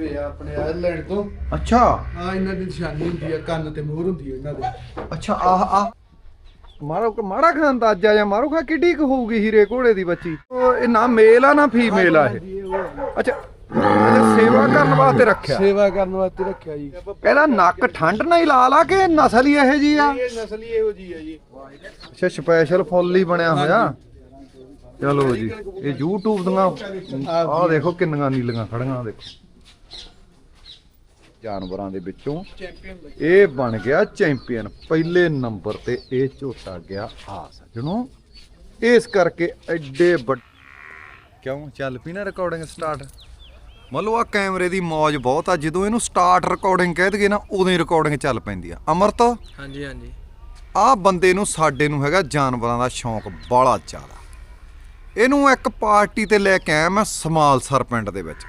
ਤੇ ਆਪਣੇ ਆਇਰਲੈਂਡ ਤੋਂ। ਅੱਛਾ। ਆ ਇਹਨਾਂ ਦੀ ਨਿਸ਼ਾਨੀ ਹੁੰਦੀ ਆ ਕੰਨ ਤੇ ਮੋਹਰ ਹੁੰਦੀ ਆ ਇਹਨਾਂ ਦੇ। ਅੱਛਾ ਆਹ ਆ। ਮਾਰੋ ਮਾੜਾ ਖਾਂ ਅੰਦਾਜ਼ਾ ਜਾਂ ਮਾਰੋ ਖਾ ਕਿੱਡੀ ਕੁ ਹੋਊਗੀ ਹੀਰੇ ਘੋੜੇ ਦੀ ਬੱਚੀ? ਉਹ ਇਹ ਨਾ ਮੇਲ ਆ ਨਾ ਫੀਮੇਲ ਆ ਇਹ। ਹਾਂਜੀ, ਇਹ ਉਹ ਆ। ਅੱਛਾ ਅੱਛਾ ਸੇਵਾ ਕਰਨ ਵਾਸਤੇ ਰੱਖਿਆ। ਸੇਵਾ ਕਰਨ ਵਾਸਤੇ ਰੱਖਿਆ ਜੀ। ਇਹਦਾ ਨੱਕ ਠੰਡ ਨਾਲ ਹੀ ਲਾ ਲਾ ਕੇ ਨਸਲ ਹੀ ਇਹੋ ਜੀ ਆ। ਇਹ ਨਸਲੀ ਇਹੋ ਜੀ ਆ ਜੀ। ਅੱਛਾ ਸਪੈਸ਼ਲ ਫੁੱਲ ਹੀ ਬਣਿਆ ਹੋਇਆ। ਚਲੋ ਜੀ ਇਹ YouTube ਦੀਆਂ ਆਹ ਦੇਖੋ ਕਿੰਨੀਆਂ ਨੀਲੀਆਂ ਖੜੀਆਂ ਦੇਖੋ। ਜਾਨਵਰਾਂ ਦੇ ਵਿੱਚੋਂ ਇਹ ਬਣ ਗਿਆ ਚੈਂਪੀਅਨ। ਪਹਿਲੇ ਨੰਬਰ ਤੇ ਇਹ ਝੋਟਾ ਗਿਆ ਆ ਸੱਜਣੋ ਇਸ ਕਰਕੇ ਐਡੇ ਕਿਉਂ? ਚੱਲ ਪਈ ਨਾ ਰਿਕਾਰਡਿੰਗ ਸਟਾਰਟ ਮੰਨ ਲਓ ਆ ਕੈਮਰੇ ਦੀ ਮੌਜ ਬਹੁਤ ਆ। ਜਦੋਂ ਇਹਨੂੰ ਸਟਾਰਟ ਰਿਕਾਰਡਿੰਗ ਕਹਿ ਦਈਏ ਨਾ ਉਦੋਂ ਹੀ ਰਿਕਾਰਡਿੰਗ ਚੱਲ ਪੈਂਦੀ ਆ। ਅਮਰਤ? ਹਾਂਜੀ ਹਾਂਜੀ। ਆ ਬੰਦੇ ਨੂੰ ਸਾਡੇ ਨੂੰ ਹੈਗਾ ਜਾਨਵਰਾਂ ਦਾ ਸ਼ੌਂਕ ਬਾਲਾ ਜ਼ਿਆਦਾ। ਇਹਨੂੰ ਇੱਕ ਪਾਰਟੀ ਤੇ ਲੈ ਕੇ ਆਇਆ ਮੈਂ ਸਮਾਲਸਰ ਪਿੰਡ ਦੇ ਵਿੱਚ।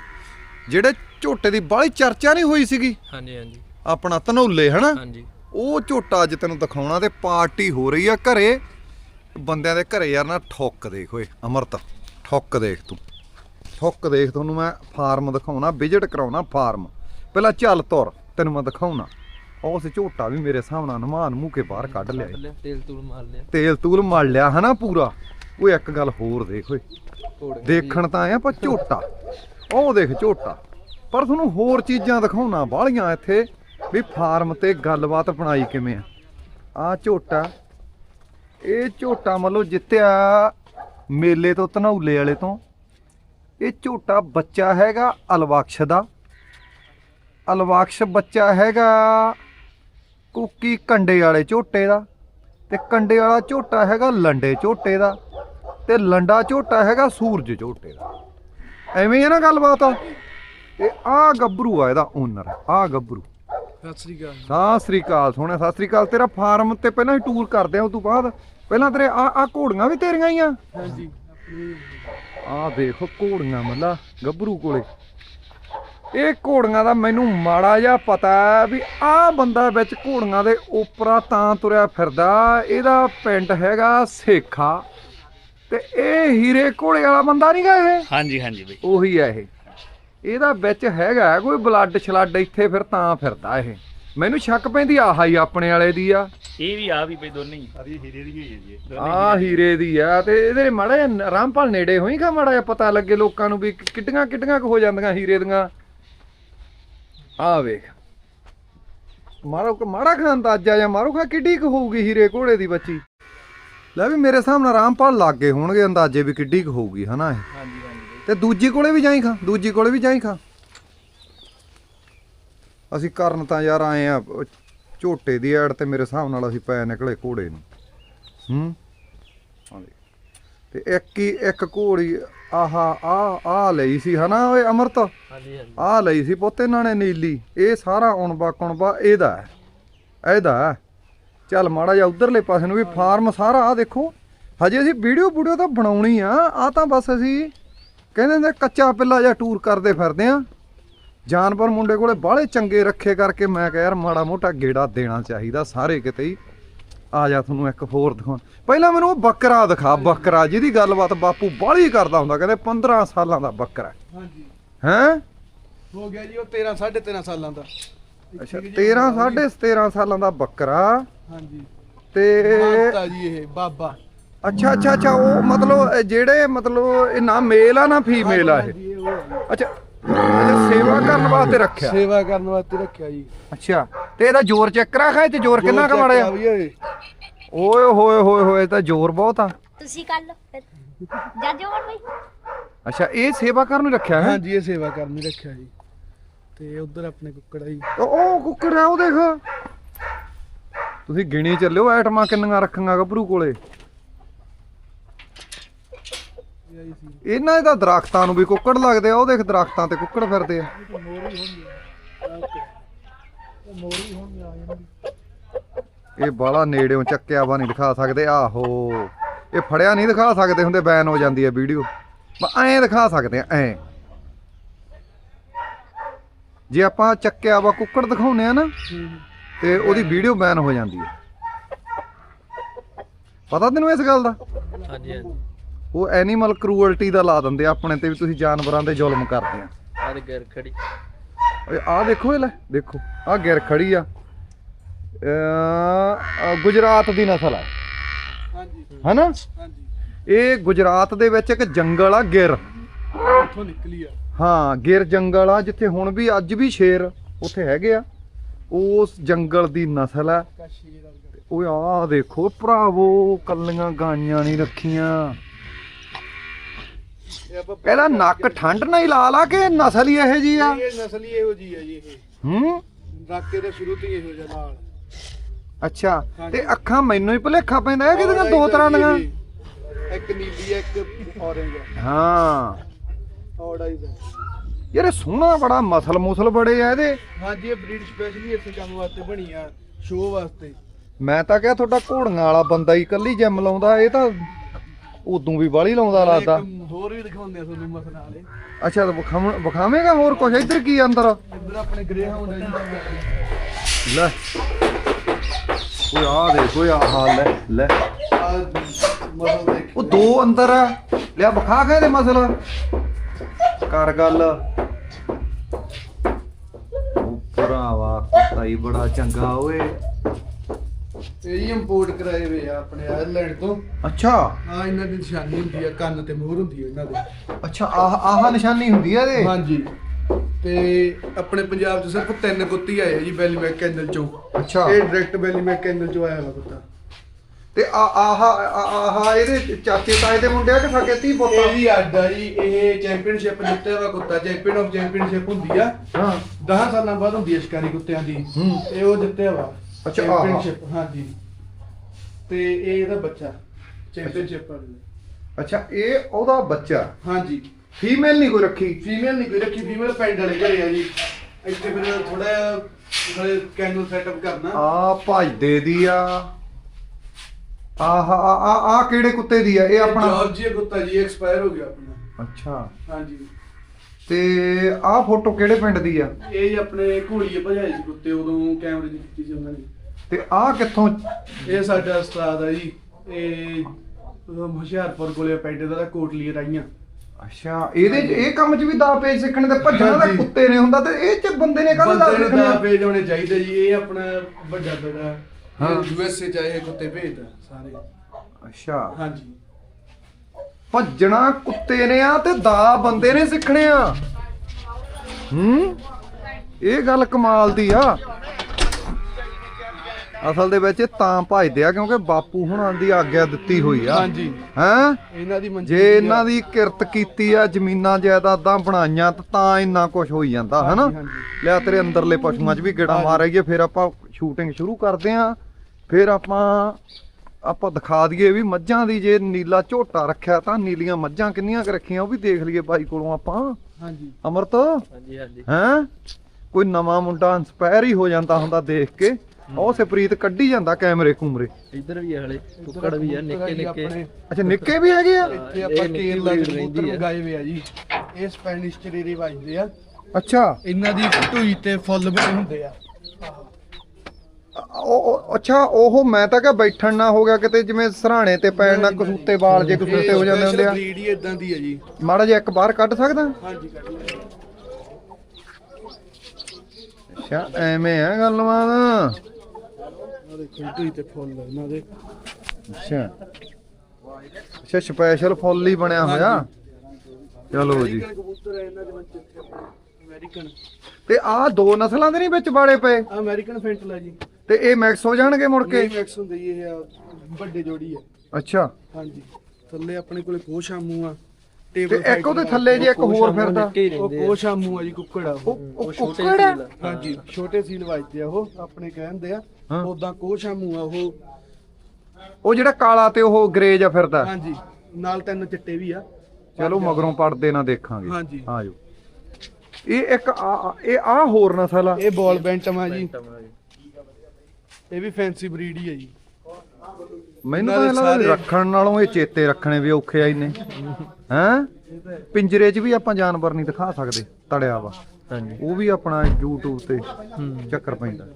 ਜਿਹੜੇ ਝੋਟੇ ਦੀ ਬਾਹਲੀ ਚਰਚਾ ਨਹੀਂ ਹੋਈ ਸੀਗੀ। ਹਾਂਜੀ ਹਾਂਜੀ। ਆਪਣਾ ਧਨੌਲੇ ਹਨਾ? ਹਾਂਜੀ। ਉਹ ਝੋਟਾ ਅੱਜ ਤੈਨੂੰ ਦਿਖਾਉਣਾ ਤੇ ਪਾਰਟੀ ਹੋ ਰਹੀ ਆ ਘਰੇ। ਬੰਦਿਆਂ ਦੇ ਘਰੇ ਯਾਰ ਨਾ ਠੁੱਕ ਦੇਖ ਓਏ ਅਮਰਤ ਠੁੱਕ ਦੇਖ ਤੂੰ। ਠੁੱਕ ਦੇਖ ਤੁਹਾਨੂੰ ਮੈਂ ਫਾਰਮ ਦਿਖਾਉਣਾ ਵਿਜ਼ਿਟ ਕਰਾਉਣਾ ਫਾਰਮ। ਪਹਿਲਾਂ ਚੱਲ ਤੁਰ ਤੈਨੂੰ ਮੈਂ ਦਿਖਾਉਣਾ। ਉਸ ਝੋਟਾ ਵੀ ਮੇਰੇ ਨਾਲ ਨਮਾਨ ਮੂੰਹ ਕੇ ਬਾਹਰ ਕੱਢ ਲਿਆ ਤੇਲ ਤੂਲ ਮਾਰ ਲਿਆ। ਤੇਲ ਤੂਲ ਮੜ ਲਿਆ ਹਨਾ ਪੂਰਾ? ਓਏ ਇੱਕ ਗੱਲ ਹੋਰ ਦੇਖ ਓਏ। ਦੇਖਣ ਤਾਂ ਆਇਆ ਪਰ ਝੋਟਾ। ਉਹ ਦੇਖ ਝੋਟਾ। ਪਰ ਤੁਹਾਨੂੰ ਹੋਰ ਚੀਜ਼ਾਂ ਦਿਖਾਉਣਾ ਬਾਹਲੀਆਂ ਇੱਥੇ ਵੀ ਫਾਰਮ ਤੇ ਗੱਲਬਾਤ ਬਣਾਈ ਕਿਵੇਂ ਆ। ਆ ਝੋਟਾ, ਇਹ ਝੋਟਾ ਮਤਲਬ ਜਿੱਤਿਆ ਮੇਲੇ ਤੋਂ, ਧਨੌਲੇ ਵਾਲੇ ਤੋਂ। ਇਹ ਝੋਟਾ ਬੱਚਾ ਹੈਗਾ ਅਲਵਾਕਸ਼ ਦਾ। ਅਲਵਾਕਸ਼ ਬੱਚਾ ਹੈਗਾ ਕੁੱਕੀ ਕੰਡੇ ਵਾਲੇ ਝੋਟੇ ਦਾ ਤੇ ਕੰਡੇ ਵਾਲਾ ਝੋਟਾ ਹੈਗਾ ਲੰਡੇ ਝੋਟੇ ਦਾ ਤੇ ਲੰਡਾ ਝੋਟਾ ਹੈਗਾ ਸੂਰਜ ਝੋਟੇ ਦਾ। ਐਵੇਂ ਹੀ ਆ ਨਾ ਗੱਲਬਾਤ? ਆ ਤੇ ਆ ਗੱਭਰੂ ਆ ਇਹਦਾ ਓਨਰ ਆ ਗੱਭਰੂ। ਸਤਿ ਸ੍ਰੀ ਅਕਾਲ ਸਤਿ ਸ੍ਰੀ ਅਕਾਲ ਸੋਹਣਾ ਸਤਿ ਸ੍ਰੀ ਅਕਾਲ। ਤੇਰਾ ਫਾਰਮ ਤੇ ਪਹਿਲਾਂ ਹੀ ਟੂਰ ਕਰਦੇ ਆ ਉਸ ਤੋਂ ਬਾਅਦ ਪਹਿਲਾਂ ਤੇਰੇ ਆ ਆ ਘੋੜੀਆਂ ਵੀ ਤੇਰੀਆਂ ਹੀ ਆ। ਹਾਂਜੀ। ਆ ਦੇਖੋ ਘੋੜੀਆਂ ਮੱਲਾ ਗੱਭਰੂ ਕੋਲੇ। ਇਹ ਘੋੜੀਆਂ ਦਾ ਮੈਨੂੰ ਮਾੜਾ ਜਿਹਾ ਪਤਾ ਹੈ ਵੀ ਆ ਬੰਦਾ ਵਿੱਚ ਘੋੜੀਆਂ ਦੇ ਉਪਰਾ ਤਾਂ ਤੁਰਿਆ ਫਿਰਦਾ ਇਹਦਾ ਪਿੰਡ ਹੈਗਾ ਸੇਖਾ। ਤੇ ਇਹ ਹੀਰੇ ਘੋੜੇ ਵਾਲਾ ਬੰਦਾ ਨਹੀਂਗਾ ਇਹ? ਹਾਂਜੀ ਹਾਂਜੀ ਬਈ। ਉਹੀ ਆ ਇਹ। ਇਹਦਾ ਵਿੱਚ ਹੈਗਾ ਕੋਈ ਬਲੱਡ ਛਲੱਡ ਇੱਥੇ ਫਿਰ ਤਾਂ ਫਿਰਦਾ ਇਹ। ਮੈਨੂੰ ਸ਼ੱਕ ਪੈਂਦੀ ਆਹ ਹੀ ਆਪਣੇ ਵਾਲੇ ਦੀ ਆ। ਇਹ ਵੀ ਆ ਵੀ ਬਈ ਦੋਨੇ ਹੀ। ਆ ਵੀ ਹੀਰੇ ਦੀ ਹੋਈ ਹੈ ਜੀ ਆ ਹੀਰੇ ਦੀ ਆ ਤੇ ਇਹਦੇ ਮਾੜਾ ਜਿਹਾ ਰਾਮਪਾਲ ਨੇੜੇ ਹੋਈਗਾ ਮਾੜਾ ਜਿਹਾ ਪਤਾ ਲੱਗੇ ਲੋਕਾਂ ਨੂੰ ਵੀ ਕਿੱਡੀਆਂ ਕਿੱਡੀਆਂ ਕੁ ਹੋ ਜਾਂਦੀਆਂ ਹੀਰੇ ਦੀਆਂ। ਆ ਵੇਖ। ਮਾਰੋ ਮਾੜਾ ਖਾਂ ਅੰਦਾਜ਼ਾ ਜਾਂ ਮਾਰੋ ਖਾ ਕਿੱਡੀ ਕੁ ਹੋਊਗੀ ਹੀਰੇ ਘੋੜੇ ਦੀ ਬੱਚੀ? ਲੈ ਵੀ ਮੇਰੇ ਹਿਸਾਬ ਨਾਲ ਰਾਮਪਾਲ ਲੱਗੇ ਹੋਣਗੇ ਅੰਦਾਜ਼ੇ ਵੀ ਕਿੱਡੀ ਕੁ ਹੋਊਗੀ ਹਨਾ ਇਹ? ਹਾਂਜੀ। ਤੇ ਦੂਜੀ ਕੋਲੇ ਵੀ ਜਾਈ ਖਾਂ ਦੂਜੀ ਕੋਲੇ ਵੀ ਜਾਈ ਖਾਂ। ਅਸੀਂ ਕਰਨ ਤਾਂ ਯਾਰ ਆਏ ਆ ਝੋਟੇ ਦੀ ਐਡ ਤੇ ਮੇਰੇ ਹਿਸਾਬ ਨਾਲ ਅਸੀਂ ਪੈ ਨਿਕਲੇ ਘੋੜੇ ਨੂੰ। ਹੂੰ। ਤੇ ਇੱਕ ਹੀ ਇੱਕ ਘੋੜੀ ਆਹਾ ਆ ਆ ਲਈ ਸੀ ਹਨਾ ਓਏ ਅਮਰਤ? ਹਾਂਜੀ ਹਾਂਜੀ। ਆ ਲਈ ਸੀ ਪੁੱਤ ਇਹਨਾਂ ਨੇ ਨੀਲੀ। ਇਹ ਸਾਰਾ ਉਣਬਾ ਕੁਣਬਾ ਇਹਦਾ ਹੈ ਇਹਦਾ। ਚੱਲ ਮਾੜਾ ਜਿਹਾ ਉਧਰਲੇ ਪਾਸੇ ਨੂੰ ਵੀ ਫਾਰਮ ਸਾਰਾ ਆ ਦੇਖੋ। ਹਜੇ ਅਸੀਂ ਵੀਡੀਓ ਵੀਡੀਓ ਤਾਂ ਬਣਾਉਣੀ ਆ ਆ ਤਾਂ ਬਸ ਅਸੀਂ ਕਹਿੰਦੇ ਨੇ ਕੱਚਾ ਪਿੱਲਾ ਜਿਹਾ ਟੂਰ ਕਰਦੇ ਫਿਰਦੇ ਆ। ਜਾਨਵਰ ਮੁੰਡੇ ਕੋਲੇ ਬਾਹਲੇ ਚੰਗੇ ਰੱਖੇ ਕਰਕੇ ਮੈਂ ਕਿਹਾ ਯਾਰ ਮਾੜਾ ਮੋਟਾ ਗੇੜਾ ਦੇਣਾ ਚਾਹੀਦਾ ਸਾਰੇ ਕਿਤੇ ਹੀ। ਆ ਜਾ ਤੁਹਾਨੂੰ ਇੱਕ ਹੋਰ ਦਿਖਾਉਣ। ਪਹਿਲਾਂ ਮੈਨੂੰ ਉਹ ਬੱਕਰਾ ਦਿਖਾ ਬੱਕਰਾ ਜਿਹਦੀ ਗੱਲਬਾਤ ਬਾਪੂ ਬਾਹਲੀ ਕਰਦਾ ਹੁੰਦਾ ਕਹਿੰਦੇ 15 ਸਾਲਾਂ ਦਾ ਬੱਕਰਾ। ਹਾਂਜੀ। ਹੈਂ? ਹੋ ਗਿਆ ਜੀ ਉਹ 13 13.5 ਸਾਲਾਂ ਦਾ। ਅੱਛਾ 13 ਸਾਢੇ 17 ਸਾਲਾਂ ਦਾ ਬੱਕਰਾ। ਹਾਂਜੀ। ਤੇ ਮਾਤਾ ਜੀ ਇਹ ਬਾਬਾ। ਅੱਛਾ ਅੱਛਾ ਅੱਛਾ ਉਹ ਮਤਲਬ ਇਹ ਜਿਹੜੇ ਮਤਲਬ ਇਹ ਨਾ ਮੇਲ ਆ ਨਾ ਫੀਮੇਲ ਆ ਇਹ? ਇਹ ਉਹ ਆ। ਅੱਛਾ ਅੱਛਾ ਸੇਵਾ ਕਰਨ ਵਾਸਤੇ ਰੱਖਿਆ? ਸੇਵਾ ਕਰਨ ਵਾਸਤੇ ਰੱਖਿਆ ਜੀ। ਅੱਛਾ ਤੇ ਇਹਦਾ ਜ਼ੋਰ ਚੈੱਕ ਕਰਾ ਖਾਏ ਤੇ ਜ਼ੋਰ ਕਿੰਨਾ ਕੁ ਮਾੜਿਆ ਵੀ ਓਏ। ਓਏ ਹੋਏ ਹੋਏ ਹੋਏ ਤਾਂ ਜ਼ੋਰ ਬਹੁਤ ਆ। ਤੁਸੀਂ ਕਰ ਲਓ ਫਿਰ। ਜੱਜ ਬਈ। ਅੱਛਾ ਇਹ ਸੇਵਾ ਕਰਨ ਨੂੰ ਰੱਖਿਆ ਹੈ? ਹਾਂਜੀ ਇਹ ਸੇਵਾ ਕਰਨ ਲਈ ਰੱਖਿਆ ਜੀ। ਤੇ ਉਧਰ ਆਪਣੇ ਕੁੱਕੜਾ ਜੀ। ਉਹ ਕੁੱਕੜ ਆ ਉਹ ਦੇਖ। ਤੁਸੀਂ ਗਿਣੀ ਚੱਲਿਓ ਆਈਟਮਾਂ ਕਿੰਨੀਆਂ ਰੱਖੀਆਂ ਗੱਭਰੂ ਕੋਲੇ? ਇਹ ਇਹਨਾਂ ਦੇ ਤਾਂ ਦਰਖਤਾਂ ਨੂੰ ਵੀ ਕੁੱਕੜ ਲੱਗਦੇ ਆ ਉਹ ਦੇਖ ਦਰਖਤਾਂ ਤੇ ਕੁੱਕੜ ਫਿਰਦੇ ਆ। ਇਹ ਬਾਲਾ ਨੇੜਿਓਂ ਚੱਕਿਆ ਵਾ ਨਹੀਂ ਦਿਖਾ ਸਕਦੇ। ਆਹੋ। ਇਹ ਫੜਿਆ ਨਹੀਂ ਦਿਖਾ ਸਕਦੇ ਹੁੰਦੇ ਬੈਨ ਹੋ ਜਾਂਦੀ ਹੈ ਵੀਡੀਓ। ਐਂ ਦਿਖਾ ਸਕਦੇ ਆ ਐਂ। ਜੇ ਆਪਾਂ ਚੱਕਿਆ ਵਾ ਕੁੱਕੜ ਦਿਖਾਉਨੇ ਆ ਨਾ ਤੇ ਉਹਦੀ ਵੀਡੀਓ ਬੈਨ ਹੋ ਜਾਂਦੀ ਹੈ ਪਤਾ ਤੈਨੂੰ ਇਸ ਗੱਲ ਦਾ? ਹਾਂਜੀ ਹਾਂਜੀ। ਉਹ ਐਨੀਮਲ ਕਰੂਅਲਟੀ ਦਾ ਲਾ ਦਿੰਦੇ ਆ ਆਪਣੇ ਤੇ ਵੀ ਤੁਸੀਂ ਜਾਨਵਰਾਂ ਤੇ ਜ਼ੁਲਮ ਕਰਦੇ ਆ। ਆ ਦੇ ਗਰ ਖੜੀ। ਓਏ ਆ ਦੇਖੋ ਇਹ ਲੈ ਦੇਖੋ ਆ ਗਿਰ ਖੜੀ ਆ। ਅਹ, ਅਹ, ਗੁਜਰਾਤ ਦੀ ਨਸਲ ਆ। ਹਾਂਜੀ। ਹਨਾ? ਹਾਂਜੀ। ਇਹ ਗੁਜਰਾਤ ਦੇ ਵਿੱਚ ਇੱਕ ਜੰਗਲ ਆ ਗਿਰ। ਉੱਥੋਂ ਨਿਕਲੀ ਆ। ਹਾਂ ਗਿਰ ਜੰਗਲ ਆ ਜਿੱਥੇ ਹੁਣ ਵੀ ਅੱਜ ਵੀ ਸ਼ੇਰ ਉੱਥੇ ਹੈਗੇ ਆ। ਉਸ ਜੰਗਲ ਦੀ ਨਸਲ ਆ। ਕਾਸ਼ੀ ਓਏ ਆ ਦੇਖੋ ਭਰਾਵੋ ਕੱਲੀਆਂ ਗਾਈਆਂ ਨਹੀਂ ਰੱਖੀਆਂ। ਇਹਦਾ ਨੱਕ ਠੰਡ ਨਾਲ ਹੀ ਲਾ ਲਾ ਕੇ ਨਸਲ ਹੀ ਇਹੋ ਜੀ ਆ? ਇਹ ਨਸਲ ਹੀ ਇਹੋ ਜੀ ਆ ਜੀ ਇਹ। ਹੂੰ? ਰਾਕੇ ਦੇ ਸ਼ੁਰੂ ਤੋਂ ਹੀ ਇਹੋ ਜਿਹਾ ਨਾਲ ਅੱਛਾ। ਤੇ ਅੱਖਾਂ ਮੈਨੂੰ ਹੀ ਭੁਲੇਖਾ ਪੈਂਦਾ ਹੈ ਕਿ ਇਹਦੀਆਂ ਦੋ ਤਰ੍ਹਾਂ ਦੀਆਂ? ਇੱਕ ਨੀਲੀ ਆ, ਇੱਕ ਔਰੇਂਜ ਆ। ਹਾਂ। ਔੜਾਈਜ਼ ਆ ਯਾਰ ਇਹ ਸੋਹਣਾ ਬੜਾ ਮਸਲ ਮੁਸਲ ਬੜੇ ਆ ਇਹਦੇ। ਹਾਂਜੀ ਇਹ ਬਰੀਡ ਸਪੈਸ਼ਲੀ ਇਸੇ ਕੰਮ ਵਾਸਤੇ ਬਣੀ ਆ ਸ਼ੋਅ ਵਾਸਤੇ। ਮੈਂ ਤਾਂ ਕਿਹਾ ਤੁਹਾਡਾ ਘੋੜੀਆਂ ਵਾਲਾ ਬੰਦਾ ਹੀ ਇਕੱਲੀ ਜਿਮ ਲਾਉਂਦਾ ਇਹ ਤਾਂ ਉਦੋਂ ਵੀ ਬਾਲੀ ਲਾਉਂਦਾ ਲੱਗਦਾ ਹੋਰ ਵੀ ਦਿਖਾਉਂਦੇ ਆ ਤੁਹਾਨੂੰ ਮਸਲਾ ਵਾਲੇ। ਅੱਛਾ ਵਿਖਾਵੇਂਗਾ ਹੋਰ ਕੁਝ ਇੱਧਰ ਕੀ ਅੰਦਰ? ਇੱਧਰ ਆਪਣੇ ਗ੍ਰੇ ਜੀ ਲੈ। ਓਏ ਆ ਦੇਖ ਓਏ ਆ ਹਾਲ ਲੈ। ਲੈ ਉਹ ਦੋ ਅੰਦਰ ਆ। ਲਿਆ ਵਿਖਾ ਕੇ ਇਹਦੇ ਮਸਲ। ਕਰ ਗੱਲ। ਭਰਾਵਾ ਕੁੱਤਾ ਹੀ ਬੜਾ ਚੰਗਾ ਓਏ। ਇਹ ਇੰਪੋਰਟ ਕਰਾਏ ਹੋਏ ਆ ਆਪਣੇ ਆਇਰਲੈਂਡ ਤੋਂ। ਅੱਛਾ। ਆ ਇਹਨਾਂ ਦੀ ਨਿਸ਼ਾਨੀ ਹੁੰਦੀ ਆ ਕੰਨ ਤੇ ਮੋਹਰ ਹੁੰਦੀ ਆ ਇਹਨਾਂ ਦੇ। ਅੱਛਾ ਆਹ ਆਹ ਨਿਸ਼ਾਨੀ ਹੁੰਦੀ ਆ ਇਹਦੇ? ਹਾਂਜੀ। ਤੇ ਆਪਣੇ ਪੰਜਾਬ 'ਚ ਸਿਰਫ ਤਿੰਨ ਕੁੱਤੀ ਆਏ ਆ ਜੀ ਬੈਲੀ ਮੈਕ ਕੈਨਲ ਚੋਂ। ਅੱਛਾ। ਇਹ ਡਾਇਰੈਕਟ ਬੈਲੀ ਮੈਕ ਕੈਨਲ ਚੋਂ ਆਇਆ ਵਾ ਕੁੱਤਾ। ਤੇ ਆ ਆਹ ਆਹ ਇਹਦੇ ਚਾਚੇ ਤਾਏ ਦੇ ਮੁੰਡੇ ਆ ਕਿ ਧੀ ਪੁੱਤ ਇਹ ਜੀ ਅੱਡ ਆ ਜੀ ਇਹ ਚੈਂਪੀਅਨਸ਼ਿਪ ਜਿੱਤਿਆ ਵਾ ਕੁੱਤਾ ਚੈਂਪੀਅਨ ਆਫ ਚੈਂਪੀਅਨਸ਼ਿਪ ਹੁੰਦੀ ਆ। ਹਾਂ। 10 ਸਾਲਾਂ ਬਾਅਦ ਹੁੰਦੀ ਹੈ ਸ਼ਿਕਾਰੀ ਕੁੱਤਿਆਂ ਦੀ। ਹੂੰ। ਇਹ ਉਹ ਜਿੱਤਿਆ ਵਾ। ਅੱਛਾ, ਆਹਾ। ਚੈਂਪੀਅਨਸ਼ਿਪ ਹਾਂਜੀ। ਤੇ ਇਹ ਇਹਦਾ ਬੱਚਾ ਚੈਂਪੀਅਨਸ਼ਿਪ ਅੱਛਾ ਇਹ ਉਹਦਾ ਬੱਚਾ? ਹਾਂਜੀ। ਫੀਮੇਲ ਨਹੀਂ ਕੋਈ ਰੱਖੀ? ਫੀਮੇਲ ਨਹੀਂ ਕੋਈ ਰੱਖੀ ਫੀਮੇਲ ਪੈਂਡ ਵਾਲੇ ਘਰੇ ਆ ਜੀ। ਇੱਥੇ ਫਿਰ ਥੋੜਾ ਥੋੜਾ ਕੈਨਲ ਸੈਟਅਪ ਕਰਨਾ। ਆ ਭਜਦੇ ਦੀ ਆ। ਆਹ ਆ ਆ ਕਿਹੜੇ ਕੁੱਤੇ ਦੀ ਆ? ਇਹ ਆਪਣਾ ਜਾਰਜੀਆ ਕੁੱਤਾ ਜੀ ਐਕਸਪਾਇਰ ਹੋ ਗਿਆ ਆਪਣਾ। ਅੱਛਾ। ਹਾਂਜੀ। ਤੇ ਆਹ ਫੋਟੋ ਕਿਹੜੇ ਪਿੰਡ ਦੀ ਆ? ਇਹ ਜੀ ਆਪਣੇ ਘੋੜੀਏ ਭਜਾਏ ਸੀ ਕੁੱਤੇ ਉਦੋਂ ਕੈਮਰੇ ਦੀ ਕੀਤੀ ਸੀ ਉਹਨਾਂ ਨੇ। ਤੇ ਆਹ ਕਿੱਥੋਂ? ਇਹ ਸਾਡਾ ਉਸਤਾਦ ਆ ਜੀ ਇਹ ਅਹ ਹੁਸ਼ਿਆਰਪੁਰ ਕੋਲੇ ਪੈਂਦੇ ਦਾ ਕੋਟਲੀ ਰਾਈਆਂ। ਅੱਛਾ ਇਹਦੇ 'ਚ ਇਹ ਕੰਮ 'ਚ ਵੀ ਦਾ ਪੇਜ ਸਿੱਖਣ ਦੇ ਭੱਜਣਾ ਦਾ ਹਾਂਜੀ। ਕੁੱਤੇ ਨੇ ਹੁੰਦਾ ਤੇ ਇਹ 'ਚ ਬੰਦੇ ਨੇ ਕਾਹਦਾ ਦਾ ਬੰਦੇ ਨੂੰ ਸਿੱਖਣਾ? ਦਾ ਪੇਜ ਹੋਣੇ ਚਾਹੀਦੇ ਜੀ ਇਹ ਆਪਣਾ ਵੱਡਾ ਬੇੜਾ ਹਾਂ। ਯੂ ਐਸ ਏ ਚਾਹੇ ਕੁੱਤੇ ਭੇਜਦਾ ਸਾਰੇ। ਅੱਛਾ। ਹਾਂਜੀ। ਭੱਜਣਾ ਕੁੱਤੇ ਨੇ ਆ ਤੇ ਦਾ ਬੰਦੇ ਨੇ ਸਿੱਖਣੇ ਆ। ਹੂੰ? ਇਹ ਗੱਲ ਕਮਾਲ ਦੀ ਆ। ਅਸਲ ਦੇ ਵਿੱਚ ਇਹ ਤਾਂ ਭਜਦੇ ਆ ਕਿਉਂਕਿ ਬਾਪੂ ਹੁਣਾਂ ਦੀ ਆਗਿਆ ਦਿੱਤੀ ਹੋਈ ਆ। ਹਾਂਜੀ। ਹੈਂ? ਇਹਨਾਂ ਦੀ ਜੇ ਇਹਨਾਂ ਦੀ ਕਿਰਤ ਕੀਤੀ ਆ ਜ਼ਮੀਨਾਂ ਜਾਇਦਾਦਾਂ ਬਣਾਈਆਂ ਤਾਂ ਤਾਂ ਇੰਨਾ ਕੁਝ ਹੋਈ ਜਾਂਦਾ ਹਨਾ। ਲਿਆ ਤੇਰੇ ਅੰਦਰਲੇ ਪਸ਼ੂਆਂ 'ਚ ਵੀ ਗੇੜਾ। ਮਾਰ ਆਈਏ ਫਿਰ ਆਪਾਂ ਸ਼ੂਟਿੰਗ ਸ਼ੁਰੂ ਕਰਦੇ ਆ। ਫਿਰ ਆਪਾਂ ਆਪਾਂ ਦਿਖਾ ਦਈਏ ਵੀ ਮੱਝਾਂ ਦੀ ਜੇ ਨੀਲਾ ਝੋਟਾ ਰੱਖਿਆ ਤਾਂ ਨੀਲੀਆਂ ਮੱਝਾਂ ਕਿੰਨੀਆਂ ਕੁ ਰੱਖੀਆਂ ਉਹ ਵੀ ਦੇਖ ਲਈਏ ਬਾਈ ਕੋਲੋਂ ਆਪਾਂ। ਹਾਂਜੀ। ਅਮਰਤ? ਹਾਂਜੀ ਹਾਂਜੀ। ਹੈਂ? ਕੋਈ ਨਵਾਂ ਮੁੰਡਾ ਇੰਸਪਾਇਰ ਹੀ ਹੋ ਜਾਂਦਾ ਹੁੰਦਾ ਦੇਖ ਕੇ। ਉਹ ਸਪ੍ਰੀਤ ਕੱਢੀ ਜਾਂਦਾ ਕੈਮਰੇ ਕੁਮਰੇ। ਇੱਧਰ ਵੀ ਆ ਹਲੇ ਕੁੱਕੜ ਵੀ ਆ ਨਿੱਕੇ ਨਿੱਕੇ। ਅੱਛਾ ਨਿੱਕੇ ਵੀ ਹੈਗੇ ਆ? ਇੱਥੇ ਆਪਾਂ breed ਦੇ ਕਬੂਤਰ ਆ। ਮੰਗਾਏ ਹੋਏ ਆ ਜੀ। ਇਹ ਸਪੈਨਿਸ਼ ਚਰੇਰੇ ਵੱਜਦੇ ਆ। ਅੱਛਾ। ਇਹਨਾਂ ਦੀ ਢੂਈ ਤੇ ਫੁੱਲ ਬਣੇ ਹੁੰਦੇ ਆ। ਉਹ ਅੱਛਾ ਉਹ ਮੈਂ ਤਾਂ ਕਿਹਾ ਬੈਠਣ ਨਾ ਹੋ ਗਿਆ ਕਿਤੇ ਜਿਵੇਂ ਸਰਾਣੇ ਤੇ ਪੈਣ ਨਾਲ ਕਸੂਤੇ ਵਾਲ ਜੇ ਕਸੂਤੇ ਹੋ ਜਾਂਦੇ ਹੁੰਦੇ ਆ। ਬਰੀਡ ਹੀ ਇਦਾਂ ਦੀ ਆ ਜੀ। ਮਾੜਾ ਜਿਹਾ ਇੱਕ ਬਾਹਰ ਕੱਢ ਸਕਦਾ? ਹਾਂਜੀ ਕੱਢ ਲਿਆ। ਅੱਛਾ ਐਵੇਂ ਆ ਗੱਲਬਾਤ ਆਹ ਦੇਖੋ ਢੂਈ ਤੇ ਫੁੱਲ ਇਹਨਾਂ ਦੇ ਅੱਛਾ। ਅੱਛਾ ਸਪੈਸ਼ਲ ਫੁੱਲ ਹੀ ਬਣਿਆ ਹੋਇਆ। ਚਲੋ ਜੀ। ਕਬੂਤਰ ਆ ਇਹਨਾਂ ਦੇ ਵਿੱਚ। ਅਮਰੀਕਨ ਤੇ ਆਹ ਦੋ ਨਸਲਾਂ ਦੇ ਨਹੀਂ ਵਿੱਚ ਬਾੜੇ ਪਏ? ਆ ਅਮਰੀਕਨ ਫੈਂਟਲ ਆ ਜੀ। ਤੇ ਇਹ ਮਿਕਸ ਹੋ ਜਾਣਗੇ ਮੁੜ ਕੇ? ਨਹੀਂ ਮੈਕਸ ਹੁੰਦੇ ਜੀ ਇਹ ਆ, ਵੱਡੇ ਜੋੜੀ ਆ ਅੱਛਾ। ਹਾਂਜੀ। ਥੱਲੇ ਆਪਣੇ ਕੋਲੇ ਕੋਸ਼ਾਮੂ ਆ ਤੇ ਟੇਬਲ ਇੱਕ ਉਹਦੇ ਥੱਲੇ ਜੇ ਇੱਕ ਹੋਰ ਫਿਰਦਾ। ਉਹ ਆ ਕੋਸ਼ਾਮੂ ਆ ਜੀ ਕੁੱਕੜ ਆ ਉਹ। ਉਹ ਉਹ ਛੋਟੇ ਕੁੱਕੜ ਆ? ਹਾਂਜੀ ਛੋਟੇ ਸੀਲ ਵੱਜਦੇ ਆ ਉਹ ਆਪਣੇ ਕਹਿੰਦੇ ਆ। ਹਾਂ। ਉਦਾਂ ਕੋਸ਼ਾਮੂ ਆ ਉਹ। ਉਹ ਜਿਹੜਾ ਕਾਲਾ ਤੇ ਉਹ ਗ੍ਰੇ ਜਿਹਾ ਫਿਰਦਾ। ਹਾਂਜੀ ਨਾਲ ਤਿੰਨ ਚਿੱਟੇ ਵੀ ਆ। ਚਲੋ ਮਗਰੋਂ ਪੜਦੇ ਨਾ ਦੇਖਾਂਗੇ। ਹਾਂਜੀ। ਆਜੋ। ਇਹ ਇੱਕ ਆ ਆ- ਇਹ ਆ ਹੋਰ ਨਸਲ ਆ? ਇਹ ਬਾਲ ਬੈਂਟਮ ਆ ਜੀ। ਇਹ ਵੀ ਫੈਂਸੀ ਬਰੀਡ ਹੀ ਆ ਜੀ। ਮੈਨੂੰ ਤਾਂ ਸਾਰੇ- ਰੱਖਣ ਨਾਲੋਂ ਇਹ ਚੇਤੇ ਰੱਖਣੇ ਵੀ ਔਖੇ ਆ ਇੰਨੇ। ਹੈਂ? ਪਿੰਜਰੇ 'ਚ ਵੀ ਆਪਾਂ ਜਾਨਵਰ ਨਹੀਂ ਦਿਖਾ ਸਕਦੇ ਤੜਿਆ ਵਾ। ਉਹ ਵੀ ਆਪਣਾ YouTube ਤੇ ਹੂੰ। ਚੱਕਰ ਪੈਂਦਾ।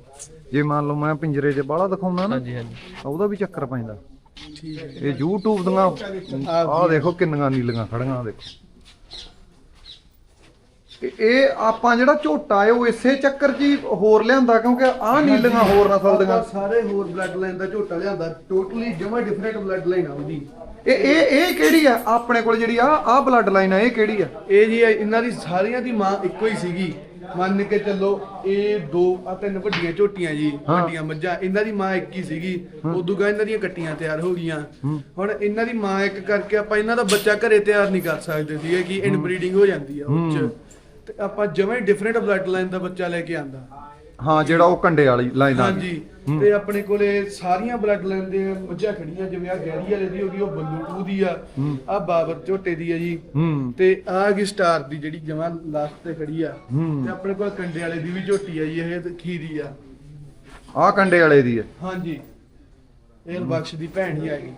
ਜੇ ਮੰਨ ਲਓ ਮੈਂ ਪਿੰਜਰੇ 'ਚ ਬਾਹਲਾ ਦਿਖਾਉਂਦਾ ਨਾ ਉਹਦਾ ਵੀ ਚੱਕਰ ਪੈਂਦਾ। ਹੈ। ਇਹ YouTube ਦੀਆਂ ਆਹ ਦੇਖੋ ਕਿੰਨੀਆਂ ਨੀਲੀਆਂ ਖੜੀਆਂ ਦੇਖੋ। ਇਹ- ਇਹ ਆਪਾਂ ਜਿਹੜਾ ਝੋਟਾ ਹੈ ਉਹ ਇਸੇ ਚੱਕਰ 'ਚ ਹੀ ਹੋਰ ਲਿਆਂਦਾ ਕਿਉਂਕਿ ਆਹ ਨੀਲੀਆਂ ਹੋਰ ਨਸਲ ਦੀਆਂ ਆਪਾਂ ਸਾਰੇ ਹੋਰ ਬਲੱਡ ਲਾਈਨ ਦਾ ਝੋਟਾ ਲਿਆਂਦਾ ਟੋਟਲੀ ਜਮਾ ਡਿਫਰੈਂਟ ਬਲੱਡ ਲਾਈਨ ਆ ਉਹਦੀ। ਇਹ ਇਹ ਇਹ ਕਿਹੜੀ ਆ? ਆਪਣੇ ਕੋਲ ਜਿਹੜੀ ਆ ਆਹ ਬਲੱਡ ਲਾਈਨ ਆ ਇਹ ਕਿਹੜੀ ਆ? ਇਹ ਜੀ ਇਹਨਾਂ ਦੀ ਸਾਰੀਆਂ ਦੀ ਮਾਂ ਇੱਕੋ ਹੀ ਸੀਗੀ। ਮੰਨ ਕੇ ਚੱਲੋ ਇਹ ਦੋ ਆ ਤਿੰਨ ਵੱਡੀਆਂ ਝੋਟੀਆਂ ਜੀ। ਵੱਡੀਆਂ ਮੱਝਾਂ ਇਹਨਾਂ ਦੀ ਮਾਂ ਇੱਕ ਹੀ ਸੀਗੀ। ਉਦੋਂ ਗਾ ਇਹਨਾਂ ਦੀਆਂ ਕੱਟੀਆਂ ਤਿਆਰ ਹੋ ਗਈਆਂ। ਹੁਣ ਇਹਨਾਂ ਦੀ ਮਾਂ ਇੱਕ ਕਰਕੇ ਆਪਾਂ ਇਹਨਾਂ ਦਾ ਬੱਚਾ ਘਰੇ ਤਿਆਰ ਨਹੀਂ ਕਰ ਸਕਦੇ ਸੀਗੇ ਕਿ ਇਨਬਰੀਡਿੰਗ ਹੋ ਜਾਂਦੀ ਆ ਉਹ ਚ। ਤੇ ਆਪਾਂ ਜਮਾਂ ਹੀ ਡਿਫਰੈਂਟ ਬਲੱਡ ਲਾਈਨ ਦਾ ਬੱਚਾ ਲੈ ਕੇ ਆਂਦਾ। ਹਾਂ ਜਿਹੜਾ ਉਹ ਕੰਡੇ ਵਾਲੀ ਲਾਈਨ ਆ ਹਾਂਜੀ ਤੇ ਆਪਣੇ ਕੋਲੇ ਸਾਰੀਆਂ ਬਲੱਡ ਲਾਈਨ ਦੇ ਮੱਝਾਂ ਖੜੀਆਂ ਜਿਵੇਂ ਆ ਗੈਰੀ ਵਾਲੇ ਦੀ ਹੋ ਗਈ ਉਹ ਬੱਲੂ ਟੂ ਦੀ ਆ। ਆ ਬਾਬਰ ਝੋਟੇ ਦੀ ਆ ਜੀ। ਹੂੰ। ਤੇ ਆ ਗਈ ਸਟਾਰ ਦੀ ਜਿਹੜੀ ਜਮਾਂ ਲਾਸਟ ਤੇ ਖੜੀ ਆ। ਹੂੰ। ਤੇ ਆਪਣੇ ਕੋਲ ਕੰਡੇ ਵਾਲੇ ਦੀ ਵੀ ਝੋਟੀ ਆ ਜੀ ਇਹ ਤੇ ਖੀਰੀ ਆ। ਆਹ ਕੰਡੇ ਵਾਲੇ ਦੀ ਆ। ਹਾਂਜੀ। ਇਹ ਬਖਸ਼ ਦੀ ਭੈਣ ਹੀ ਆ ਗਈ।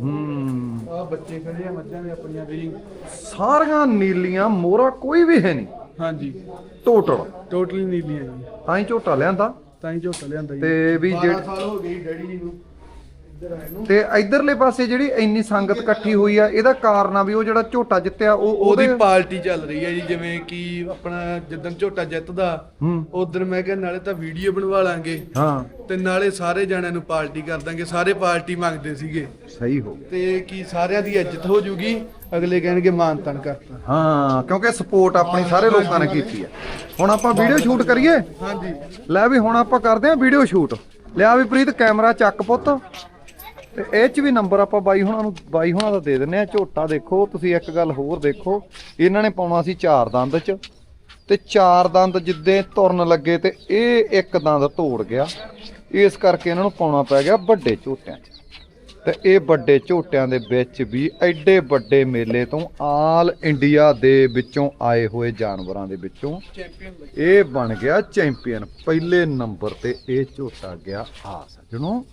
ਹੂੰ। ਆ ਬੱਚੇ ਖੜੇ ਆ ਮੱਝਾਂ ਦੇ ਆਪਣੀਆਂ ਜੀ ਸਾਰੀਆਂ ਨੀਲੀਆਂ ਮੋਰਾ ਕੋਈ ਵੀ ਹੈ ਨਹੀਂ। ਹਾਂਜੀ। ਟੋਟਲ ਟੋਟਲੀ ਨੀਲੀਆਂ ਜੀ। ਤਾਂ ਹੀ ਝੋਟਾ ਲਿਆਂਦਾ? ਤਾਂ ਹੀ ਝੋਟਾ ਲਿਆਂਦਾ ਜੀ। ਤੇ ਵੀ 12 ਜਿਹੜੇ ਸਾਲ ਹੋ ਗਏ ਜੀ ਡੈਡੀ ਜੀ ਨੂੰ। ਤੇ ਇਧਰਲੇ ਪਾਸੇ ਜਿਹੜੀ ਇੰਨੀ ਸੰਗਤ ਇਕੱਠੀ ਹੋਈ ਆ ਇਹਦਾ ਕਾਰਨ ਆ ਵੀ ਉਹ ਜਿਹੜਾ ਝੋਟਾ ਜਿੱਤਿਆ ਉਹ ਉਹਦੀ ਪਾਰਟੀ ਚੱਲ ਰਹੀ ਹੈ ਜੀ ਜਿਵੇਂ ਕਿ ਆਪਣਾ ਜਦੋਂ ਝੋਟਾ ਜਿੱਤਦਾ ਉਧਰ ਮੈਂ ਕਿਹਾ ਨਾਲੇ ਤਾਂ ਵੀਡੀਓ ਬਣਵਾ ਲਾਂਗੇ। ਹਾਂ। ਤੇ ਨਾਲੇ ਸਾਰੇ ਜਣਿਆਂ ਨੂੰ ਪਾਰਟੀ ਕਰ ਦਾਂਗੇ ਸਾਰੇ ਪਾਰਟੀ ਮੰਗਦੇ ਸੀਗੇ। ਸਹੀ ਹੋ ਤੇ ਕੀ ਸਾਰਿਆਂ ਦੀ ਇੱਜ਼ਤ ਹੋ ਜੂਗੀ ਅਗਲੇ ਕਹਿਣਗੇ ਮਾਨ ਤਾਨ ਕਰਤਾ। ਹਾਂ ਕਿਉਂਕਿ ਸਪੋਰਟ ਆਪਣੀ ਸਾਰੇ ਲੋਕਾਂ ਨੇ ਕੀਤੀ ਆ। ਹੁਣ ਆਪਾਂ ਵੀਡੀਓ ਸ਼ੂਟ ਕਰੀਏ? ਹਾਂਜੀ। ਲੈ ਵੀ ਹੁਣ ਆਪਾਂ ਕਰਦੇ ਆਂ ਵੀਡੀਓ ਸ਼ੂਟ ਲਿਆ ਵੀ ਪ੍ਰੀਤ ਕੈਮਰਾ ਚੱਕ ਪੁੱਤ। ਤੇ ਇਹ ਚ ਵੀ ਨੰਬਰ ਆਪਾਂ ਬਾਈ ਹੁਣਾਂ ਨੂੰ, ਬਾਈ ਹੁਣਾਂ ਦਾ ਦੇ ਦਿੰਨੇ ਆ ਝੋਟਾ ਦੇਖੋ, ਤੁਸੀਂ ਇੱਕ ਗੱਲ ਹੋਰ ਦੇਖੋ। ਇਹਨਾਂ ਨੇ ਪਾਉਣਾ ਸੀ ਚਾਰ ਦੰਦ ਚ। ਤੇ ਚਾਰ ਦੰਦ ਜਿੱਦੇ ਤੁਰਨ ਲੱਗੇ ਤੇ ਇਹ ਇੱਕ ਦੰਦ ਤੋੜ ਗਿਆ। ਇਸ ਕਰਕੇ ਇਹਨਾਂ ਨੂੰ ਪਾਉਣਾ ਪੈ ਗਿਆ ਵੱਡੇ ਝੋਟਿਆਂ 'ਚ। ਤੇ ਇਹ ਵੱਡੇ ਝੋਟਿਆਂ ਦੇ ਵਿੱਚ ਵੀ ਐਡੇ ਵੱਡੇ ਮੇਲੇ ਤੋਂ ਆਲ ਇੰਡੀਆ ਦੇ ਵਿੱਚੋਂ ਆਏ ਹੋਏ ਜਾਨਵਰਾਂ ਦੇ ਵਿੱਚੋਂ ਇਹ ਬਣ ਗਿਆ ਚੈਂਪੀਅਨ। ਪਹਿਲੇ ਨੰਬਰ ਤੇ ਇਹ ਝੋਟਾ ਗਿਆ ਆ ਸੱਜਣੋ।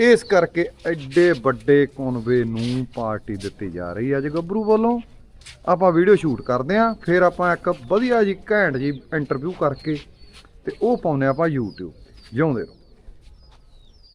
ਇਸ ਕਰਕੇ ਐਡੇ ਵੱਡੇ ਕੋਨਵੇ ਨੂੰ ਪਾਰਟੀ ਦਿੱਤੀ ਜਾ ਰਹੀ ਹੈ ਅੱਜ ਗੱਭਰੂ ਵੱਲੋਂ। ਆਪਾਂ ਵੀਡੀਓ ਸ਼ੂਟ ਕਰਦੇ ਆਂ ਫਿਰ ਆਪਾਂ ਇੱਕ ਵਧੀਆ ਜੀ ਘੈਂਟ ਜੀ ਇੰਟਰਵਿਊ ਕਰਕੇ ਤੇ ਉਹ ਪਾਉਨੇ ਆਪਾਂ YouTube, ਜਿਉਂਦੇ ਰਹੋ।